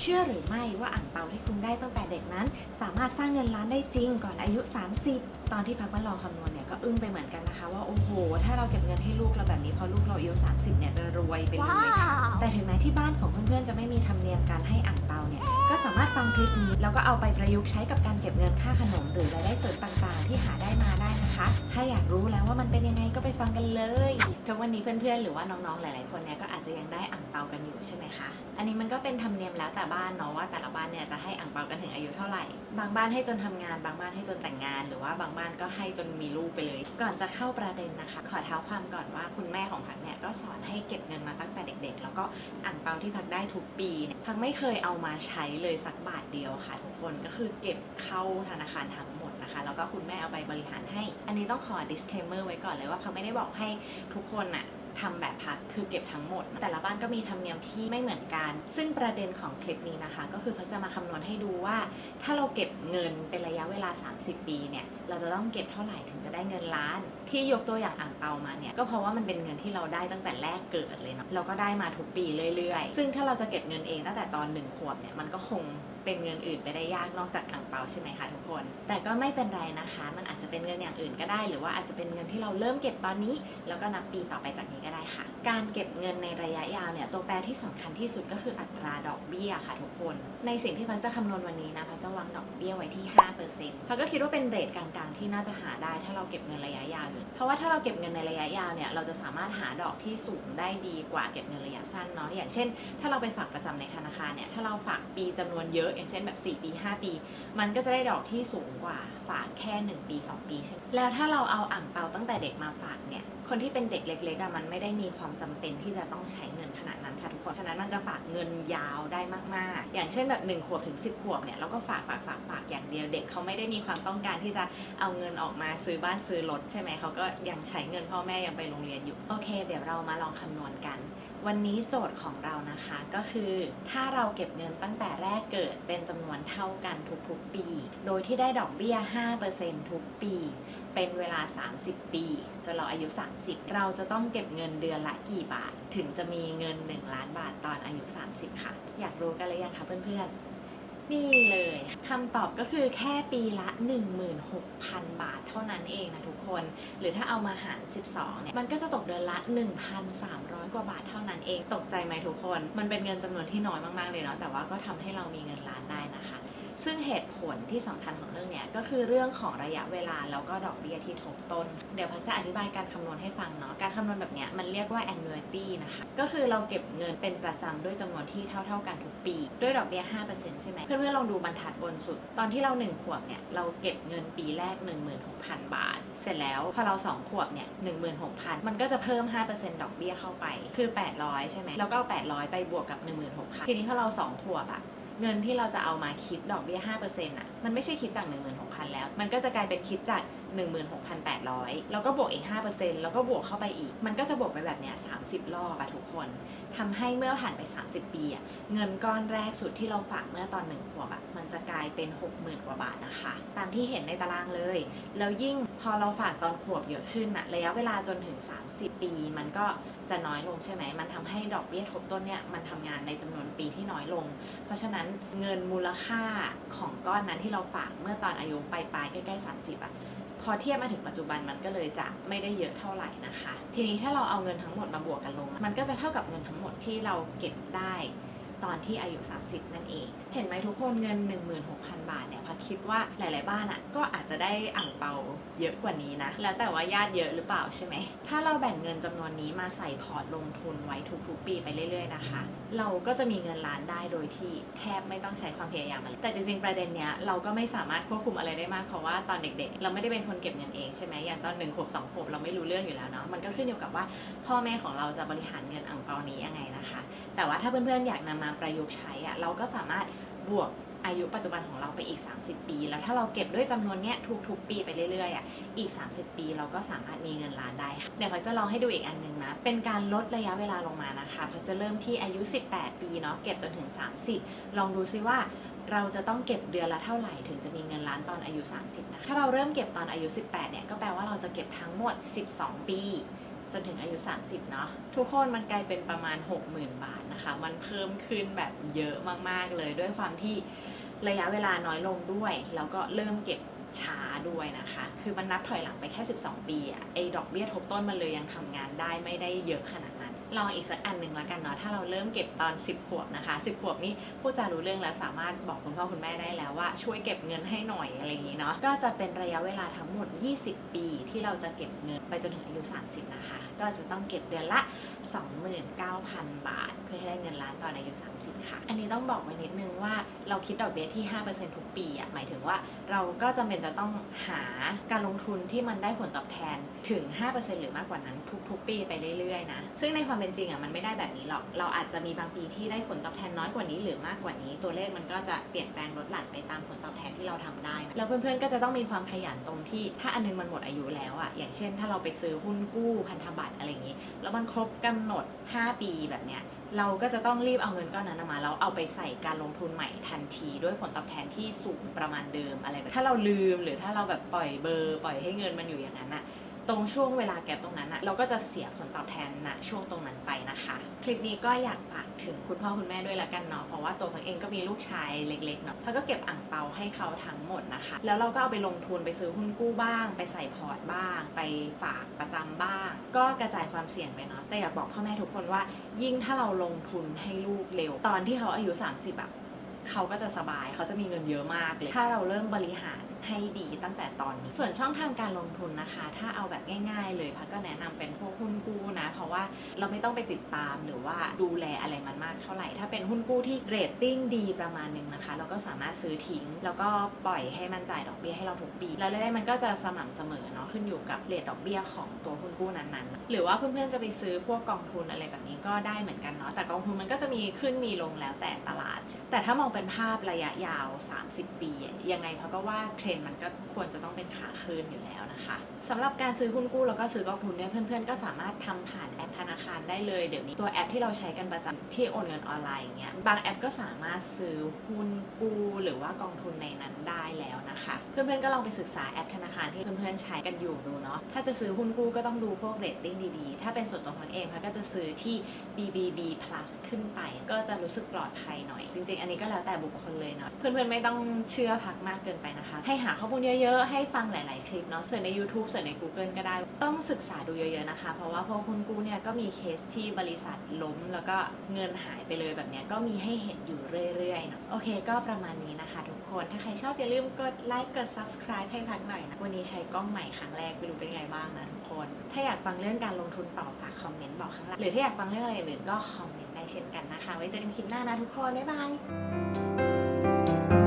เชื่อหรือไม่ว่าอ่างเปาที่คุณได้ตั้งแต่เด็กนั้น สามารถสร้างเงินล้านได้จริงก่อนอายุ 30 ตอนที่พักมาลองคำนวณเนี่ยก็อึ้งไปเหมือนกันนะคะ ว่าโอ้โห ถ้าเราเก็บเงินให้ลูกเราแบบนี้พอลูกเราอายุ 30 เนี่ยจะรวยไปเลย แต่ถึงแม้ที่บ้านของเพื่อนๆจะไม่มีธรรมเนียมการให้อ่างเปาเนี่ยก็ สามารถฟังคลิปนี้ แล้วก็เอาไปประยุกต์ใช้กับการเก็บเงินค่าขนม หรือรายได้เสริมต่างๆ ที่หาได้มาได้นะคะ ถ้าอยากรู้แล้วว่ามันเป็นยังไงก็ไปฟังกันเลยทุกวันนี้เพื่อนๆ หรือว่าน้องๆ หลายๆ คนเนี่ยก็อาจจะยังได้อ่างเปากันอยู่ใช่ไหมคะ อันนี้มันก็เป็นธรรมเนียมแล้วแต่บ้านเนาะว่าแต่ละบ้านเนี่ยจะให้อ่างเปากันถึงอายุเท่าไหร่ บางบ้านให้จนทำงาน บางบ้านให้จนแต่งงาน หรือว่าบางบ้านก็ให้จนมีลูกไปเลย ก่อนจะเข้าประเด็นนะคะ ขอเท้าความก่อนว่าคุณแม่ของพักเนี่ยก็สอนให้เก็บเงินมาตั้งแต่เด็ก ๆ แล้วก็อ่างเปาที่พักได้ทุกปีพักไม่เคยเอามาใช้เลยสักบาทเดียวค่ะทุกคนก็คือเก็บเข้าธนาคารทั้งหมดนะคะ แล้วก็คุณแม่เอาไปบริหารให้ อันนี้ต้องขอ disclaimer ไว้ก่อนเลยว่าเขาไม่ได้บอกให้ทุกคนอะ ทำแบบพักคือเก็บทั้งหมด แต่ละบ้านก็มีธรรมเนียมที่ไม่เหมือนกัน ซึ่งประเด็นของคลิปนี้นะคะ ก็คือพักจะมาคำนวณให้ดูว่า ถ้าเราเก็บเงินเป็นระยะเวลา 30 ปีเนี่ยเราจะต้องเก็บเท่าไหร่ถึงจะได้เงินล้าน ที่ยกตัวอย่างอ่างเปามาเนี่ยก็เพราะว่ามันเป็นเงินที่เราได้ตั้งแต่แรกเกิดเลยเนาะเราก็ได้มาทุกปีเรื่อยๆ ซึ่งถ้าเราจะเก็บเงินเองตั้งแต่ตอนหนึ่งขวบเนี่ยมันก็คงเป็นเงินอื่นไปได้ยากนอกจากอ่างเปาใช่ไหมคะทุกคน แต่ก็ไม่เป็นไรนะคะ มันอาจจะเป็นเงินอย่างอื่นก็ได้ หรือว่าอาจจะเป็นเงินที่เราเริ่มเก็บตอนนี้ แล้วก็นับปีต่อไปจากนี้ก็ได้ค่ะ การเก็บเงินในระยะยาวเนี่ยตัวแปรที่สำคัญที่สุดก็คืออัตราดอกเบี้ยค่ะทุกคน ในสิ่งที่พันจะคำนวณวันนี้นะพันจะวางดอกเบี้ยไว้ที่5% พักก็คิดว่าเป็นเรทกลางๆ ที่น่าจะหาได้ถ้าเราเก็บเงินระยะยาวอยู่เพราะว่าถ้าเราเก็บเงินในระยะยาวเนี่ยเราจะสามารถหาดอกที่สูงได้ดีกว่าเก็บเงินระยะสั้นเนาะอย่างเช่น ถ้าเราไปฝากประจำในธนาคารเนี่ยถ้าเราฝากปีจำนวนเยอะอย่างเช่นแบบ 4 ปี 5 ปี มันก็จะได้ดอกที่สูงกว่าฝากแค่ 1 ปี 2 ปีใช่ไหมแล้วถ้าเราเอาอ่างเปาตั้งแต่เด็กมาฝากเนี่ยคนที่เป็นเด็กเล็กๆอะมันไม่ได้มีความจำเป็นที่จะต้องใช้เงินขนาดนั้นค่ะทุกคน ฉะนั้นมันจะฝากเงินยาวได้มากๆ อย่างเช่นแบบ1ขวบถึง 10 ขวบเนี่ยเราก็ฝากฝากฝากฝากอย่างเดียวเด็กเขาไม่ได้มีความต้องการที่จะเอาเงินออกมาซื้อบ้านซื้อรถใช่ไหมเขาก็ยังใช้เงินพ่อแม่ยังไปโรงเรียนอยู่ โอเค เดี๋ยวเรามาลองคำนวณกัน วันนี้โจทย์ของเรานะคะก็คือถ้าเราเก็บเงินตั้งแต่แรกเกิดเป็นจำนวนเท่ากันทุกๆปี โดยที่ได้ดอกเบี้ย 5%ทุกปี เป็นเวลา 30 ปีจนเราอายุ 30 เราจะต้องเก็บเงินเดือนละกี่บาท ถึงจะมีเงิน 1 ล้านบาทตอนอายุ 30 ค่ะ อยากรู้กันเลยยังคะเพื่อนๆ นี่เลยคำตอบก็คือแค่ปีละ 16,000 บาทเท่านั้นเองนะทุกคน หรือถ้าเอามาหาร 12 เนี่ย มันก็จะตกเดือนละ 1,300 กว่าบาทเท่านั้นเอง ตกใจไหมทุกคน มันเป็นเงินจำนวนที่น้อยมากๆเลยเนาะ แต่ว่าก็ทำให้เรามีเงินล้านได้นะคะ ซึ่งเหตุผลที่สำคัญของเรื่องเนี้ยก็คือเรื่องของระยะเวลาแล้วก็ดอกเบี้ยที่ทบต้น เดี๋ยวพักจะอธิบายการคำนวณให้ฟังเนาะ การคำนวณแบบเนี้ยมันเรียกว่า annuity นะคะ ก็คือเราเก็บเงินเป็นประจำด้วยจำนวนที่เท่า ๆกันทุกปี ด้วยดอกเบี้ย 5%ใช่ไหม เพื่อนๆลองดูบรรทัดบนสุด ตอนที่เรา 1 ขวบเนี่ยเราเก็บเงินปีแรก 16,000 บาท เสร็จแล้วพอเรา 2 ขวบเนี่ย16,000 มันก็จะเพิ่ม 5%ดอกเบี้ยเข้าไป คือ 800 ใช่ไหมแล้วก็เอา800 ไปบวกกับ 16,000 ทีนี้พอเรา 2 ขวบอะ เงินที่เราจะเอามาคิดดอกเบี้ย5%อะมันไม่ใช่คิดจาก 16,000 แล้ว มันก็จะกลายเป็นคิดจาก 16,800 แล้วก็บวกอีก 5%แล้วก็บวกเข้าไปอีก มันก็จะบวกไปแบบเนี้ย30 รอบอะทุกคนทำให้เมื่อผ่านไป 30 ปีอะเงินก้อนแรกสุดที่เราฝากเมื่อตอนหนึ่งขวบอะมันจะกลายเป็น 60,000 กว่าบาทนะคะ ตามที่เห็นในตารางเลย แล้วยิ่งพอเราฝากตอนขวบเยอะขึ้นอะระยะเวลาจนถึง 30 ปี มันก็จะน้อยลงใช่ไหม มันทำให้ดอกเบี้ยทบต้นเนี่ยมันทำงานในจำนวนปีที่น้อยลง เพราะฉะนั้นเงินมูลค่าของก้อนนั้นที่เราฝากเมื่อตอนอายุปลายๆใกล้ๆ 30อะ พอเทียบมาถึงปัจจุบันมันก็เลยจะไม่ได้เยอะเท่าไหร่นะคะ ทีนี้ถ้าเราเอาเงินทั้งหมดมาบวกกันลง มันก็จะเท่ากับเงินทั้งหมดที่เราเก็บได้ ตอนที่อายุ 30 นั่นเอง เห็นไหมทุกคนเงิน 16,000 บาทเนี่ยพัดคิดว่าหลาย ๆ บ้านอะ่ะก็อาจจะได้อ่างเปาเยอะกว่านี้นะ แล้วแต่ว่าญาติเยอะหรือเปล่าใช่ไหม ถ้าเราแบ่งเงินจำนวนนี้มาใส่พอร์ตลงทุนไว้ทุกๆปีไปเรื่อย ๆ นะคะ เราก็จะมีเงินล้านได้โดยที่แทบไม่ต้องใช้ความพยายามอะไรแต่จริง ๆ ประเด็นเนี้ยเราก็ไม่สามารถควบคุมอะไรได้มากเพราะว่าตอนเด็ก ๆ เราไม่ได้เป็นคนเก็บเงินเองใช่ไหมอย่างตอนหนึ่งขวบสองขวบเราไม่รู้เรื่องอยู่แล้วเนาะมันก็ขึ้นอยู่กับว่าพ่อแม่ของเราจะบริหารเงินอ่างเปานี้ยังไงนะคะ แต่ว่าถ้าเพื่อนๆอยากนำมาประยุกต์ใช้อะเราก็สามารถบวกอายุปัจจุบันของเราไปอีก 30 ปี แล้วถ้าเราเก็บด้วยจำนวนเนี้ยทุกๆ ปีไปเรื่อยๆอะอีก 30 ปี เราก็สามารถมีเงินล้านได้ เดี๋ยวพักจะลองให้ดูอีกอันหนึงนะเป็นการลดระยะเวลาลงมานะคะพักจะเริ่มที่อายุ 18 ปีเนาะเก็บจนถึง 30 ลองดูซิว่าเราจะต้องเก็บเดือนละเท่าไหร่ถึงจะมีเงินล้านตอนอายุ 30นะถ้าเราเริ่มเก็บตอนอายุ 18เนี่ยก็แปลว่าเราจะเก็บทั้งหมด 12 ปี จนถึงอายุ 30 เนาะทุกคนมันกลายเป็นประมาณ 60,000 บาทนะคะ มันเพิ่มขึ้นแบบเยอะมากๆเลยด้วยความที่ระยะเวลาน้อยลงด้วย แล้วก็เริ่มเก็บช้าด้วยนะคะ คือมันนับถอยหลังไปแค่ 12 ปีอะไอ้ดอกเบี้ยทบต้นมันเลยยังทำงานได้ไม่ได้เยอะขนาด ลองอีกสักอันหนึ่งแล้วกันเนาะถ้าเราเริ่มเก็บตอน 10 ขวบนะคะ 10 ขวบนี่พูดจารู้เรื่องแล้วสามารถบอกคุณพ่อคุณแม่ได้แล้วว่าช่วยเก็บเงินให้หน่อยอะไรอย่างนี้เนาะก็จะเป็นระยะเวลาทั้งหมด 20 ปีที่เราจะเก็บเงินไปจนถึงอายุ 30 นะคะ ก็จะต้องเก็บเดือนละ 29,000 บาท เพื่อให้ได้เงินล้านตอนอายุ 30 ค่ะ อันนี้ต้องบอกไว้นิดนึงว่าเราคิดดอกเบี้ยที่ 5%ทุกปีอะหมายถึงว่าเราก็จำเป็นจะต้องหาการลงทุนที่มันได้ผลตอบแทนถึง 5%หรือมากกว่านั้นทุก ๆ ปีไปเรื่อยๆนะซึ่งในความเป็นจริงอะมันไม่ได้แบบนี้หรอก เราอาจจะมีบางปีที่ได้ผลตอบแทนน้อยกว่านี้หรือมากกว่านี้ ตัวเลขมันก็จะเปลี่ยนแปลงลดหลั่นไปตามผลตอบแทนที่เราทำได้ แล้วเพื่อนๆก็จะต้องมีความขยันตรงที่ ถ้าอันนึงมันหมดอายุแล้วอะอย่างเช่น ถ้าเราไปซื้อหุ้นกู้พันธบัตรอะไรอย่างนี้ แล้วมันครบกำหนด 5 ปีแบบเนี้ยเราก็จะต้องรีบเอาเงินก้อนนั้นมาแล้วเอาไปใส่การลงทุนใหม่ทันทีด้วยผลตอบแทนที่สูงประมาณเดิมอะไรแบบถ้าเราลืมหรือถ้าเราแบบปล่อยเบอร์ ปล่อยให้เงินมันอยู่อย่างนั้นอะ ตรงช่วงเวลาแก็บตรงนั้นอะเราก็จะเสียผลตอบแทนณช่วงตรงนั้นไปนะคะ คลิปนี้ก็อยากฝากถึงคุณพ่อคุณแม่ด้วยละกันเนาะเพราะว่าตัวพังเองก็มีลูกชายเล็กๆเนาะพังก็เก็บอ่างเปาให้เขาทั้งหมดนะคะ แล้วเราก็เอาไปลงทุนไปซื้อหุ้นกู้บ้าง ไปใส่พอร์ตบ้าง ไปฝากประจำบ้าง ก็กระจายความเสี่ยงไปเนาะแต่อยากบอกพ่อแม่ทุกคนว่า ยิ่งถ้าเราลงทุนให้ลูกเร็ว ตอนที่เขาอายุ 30อะ เขาก็จะสบายเขาจะมีเงินเยอะมากเลย ถ้าเราเริ่มบริหารให้ดีตั้งแต่ตอนนี้ ส่วนช่องทางการลงทุนนะคะ ถ้าเอาแบบง่าย ๆ เลยพักก็แนะนำเป็นพวกหุ้นกู้นะ เพราะว่าเราไม่ต้องไปติดตามหรือว่าดูแลอะไรมันมากเท่าไหร่ ถ้าเป็นหุ้นกู้ที่เรตติ้งดีประมาณหนึงนะคะ เราก็สามารถซื้อทิ้ง แล้วก็ปล่อยให้มันจ่ายดอกเบี้ยให้เราทุกปี แล้วรายได้มันก็จะสม่ำเสมอเนาะขึ้นอยู่กับเรทดอกเบี้ยของตัวหุ้นกู้นั้นๆ หรือว่าเพื่อนๆจะไปซื้อพวกกองทุนอะไรแบบนี้ก็ได้เหมือนกันเนาะแต่กองทุนมันก็จะมีขึ้นมีลงแล้วแต่ตลาด แต่ถ้ามองเป็นภาพระยะยาว 30 ปี ยังไงเพราะก็ว่าเทรนด์มันก็ควรจะต้องเป็นขาขึ้นอยู่แล้วนะคะสำหรับการซื้อหุ้นกู้แล้วก็ซื้อกองทุนเนี่ยเพื่อนๆ ก็สามารถทำผ่านแอปธนาคารได้เลย เดี๋ยวนี้ตัวแอปที่เราใช้กันประจำที่โอนเงินออนไลน์อย่างเงี้ยบางแอปก็สามารถซื้อหุ้นกู้หรือว่ากองทุนในนั้นได้แล้วนะคะ เพื่อนๆก็ลองไปศึกษาแอปธนาคารที่เพื่อนๆใช้กันอยู่ดูเนาะถ้าจะซื้อหุ้นกู้ก็ต้องดูพวกเรตติ้งดีๆ ถ้าเป็นส่วนตัวพังเองพังก็จะซื้อที่ BBB plus ขึ้นไป ก็จะรู้สึกปลอดภัยหน่อย จริง ๆ อันนี้ก็แล้วแต่บุคคลเลยเนาะเพื่อนๆไม่ต้องเชื่อพักมากเกินไปนะคะ ให้หาข้อมูลเยอะๆ ให้ฟังหลาย ๆ คลิปเนาะเสิร์ชใน YouTube เสิร์ชใน Google ก็ได้ต้องศึกษาดูเยอะๆนะคะ เพราะว่าพวกหุ้นกู้เนี่ยก็มีเคสที่บริษัทล้ม แล้วก็เงินหายไปเลยแบบเนี้ยก็มีให้เห็นอยู่เรื่อยๆเนาะโอเค ก็ประมาณนี้นะคะ ทุกคนถ้าใครชอบอย่าลืมกดไลค์ กด subscribe ให้พักหน่อยนะ วันนี้ใช้กล้องใหม่ครั้งแรกไม่รู้เป็นไงบ้างนะทุกคน ถ้าอยากฟังเรื่องการลงทุนต่อฝากคอมเมนต์บอกข้างล่าง หรือถ้าอยากฟังเรื่องอะไรอื่นก็คอมเมนต์ได้เช่นกันนะคะ ไว้เจอกันคลิปหน้านะทุกคน บ๊ายบาย